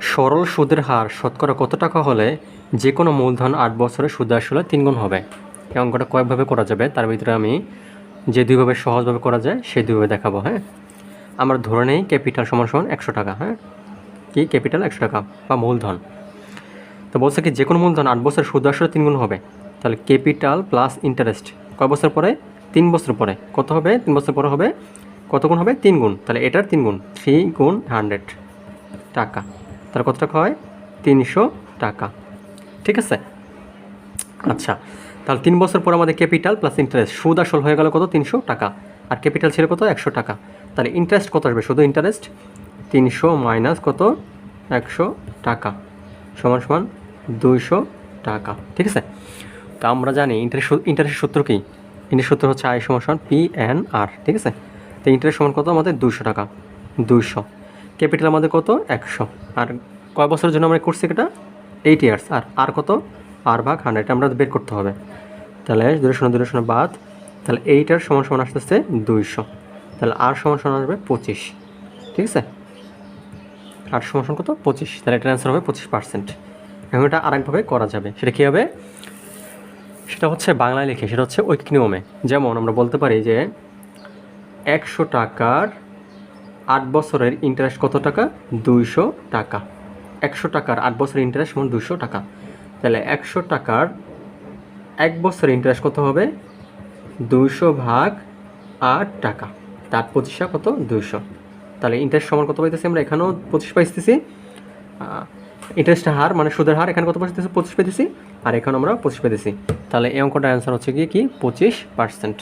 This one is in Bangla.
সরল সুদের হার শতকরা কত টাকা হলে যে কোনো মূলধন আট বছরে সুদ আসলে তিনগুণ হবে? এই অঙ্কটা কয়েকভাবে করা যাবে। তার ভিতরে আমি যে দুইভাবে সহজভাবে করা যায়, সেই দুইভাবে দেখাবো হ্যাঁ? আমরা ধরে নেই ক্যাপিটাল সমান সমান একশো টাকা হ্যাঁ? কি ক্যাপিটাল একশো টাকা বা মূলধন? তো বলছে কি, যে কোনো মূলধন আট বছর সুদ আসলে তিনগুণ হবে। তাহলে ক্যাপিটাল প্লাস ইন্টারেস্ট কয় বছর পরে? তিন বছর পরে। কত হবে? তিন বছর পরে হবে কত গুণ হবে? তিন গুণ। তাহলে এটার তিন গুণ। থ্রি গুণ হান্ড্রেড টাকা। তাহলে কত টাকা হয়? তিনশো টাকা। ঠিক আছে? আচ্ছা তাহলে তিন বছর পর আমাদের ক্যাপিটাল প্লাস ইন্টারেস্ট সুদ আসল হয়ে গেল কত? তিনশো টাকা। আর ক্যাপিটাল ছিল কত? একশো টাকা। তাহলে ইন্টারেস্ট কত আসবে? শুধু ইন্টারেস্ট তিনশো মাইনাস কত? একশো টাকা। সমান সমান দুইশো টাকা। ঠিক আছে? তো আমরা জানি ইন্টারেস্ট ইন্টারেস্ট সূত্র কী? ইন্টারেস্ট সূত্র হচ্ছে আই সমান সমান পি এন আর ঠিক আছে? তো ইন্টারেস্ট সমান কত? আমাদের দুইশো টাকা। দুইশো। ক্যাপিটাল আমাদের কত? একশো। আর কয় বছরের জন্য আমরা করছি এটা এইট ইয়ার্স আর আর কত? আর ভাগ হান্ড্রেড আমরা বের করতে হবে। তাহলে দুটো শূন্য দুটো শূন্য বাদ। তাহলে এইটার সমান সমান আসতেছে দুইশো। তাহলে আর সমান সমান আসবে পঁচিশ। ঠিক আছে? আর সমান সমান কত? পঁচিশ। তাহলে এটার অ্যান্সার হবে পঁচিশ পার্সেন্ট এবং এটা আরেকভাবে করা যাবে। সেটা কী হবে? সেটা হচ্ছে বাংলায় লিখে, সেটা হচ্ছে ঐকিক নিয়মে। যেমন আমরা বলতে পারি যে একশো টাকার আট বছরের ইন্টারেস্ট কত টাকা? দুইশো টাকা। একশো টাকার আট বছরের ইন্টারেস্ট মানে দুশো টাকা। তাহলে একশো টাকার এক বছরের ইন্টারেস্ট কত হবে? দুইশো ভাগ আট টাকা। তার পঁচিশা কত? দুইশো। তাহলে ইন্টারেস্ট সমান কত পাইতেছি আমরা? এখানেও পঁচিশ পাইতেছি। ইন্টারেস্টের হার মানে সুদের হার, এখানে কত পাইতেছি? পঁচিশ পাইতেছি। আর এখানে আমরা পঁচিশ পাইতেছি। তাহলে এই অঙ্কটার অ্যান্সার হচ্ছে কি কি? পঁচিশ পার্সেন্ট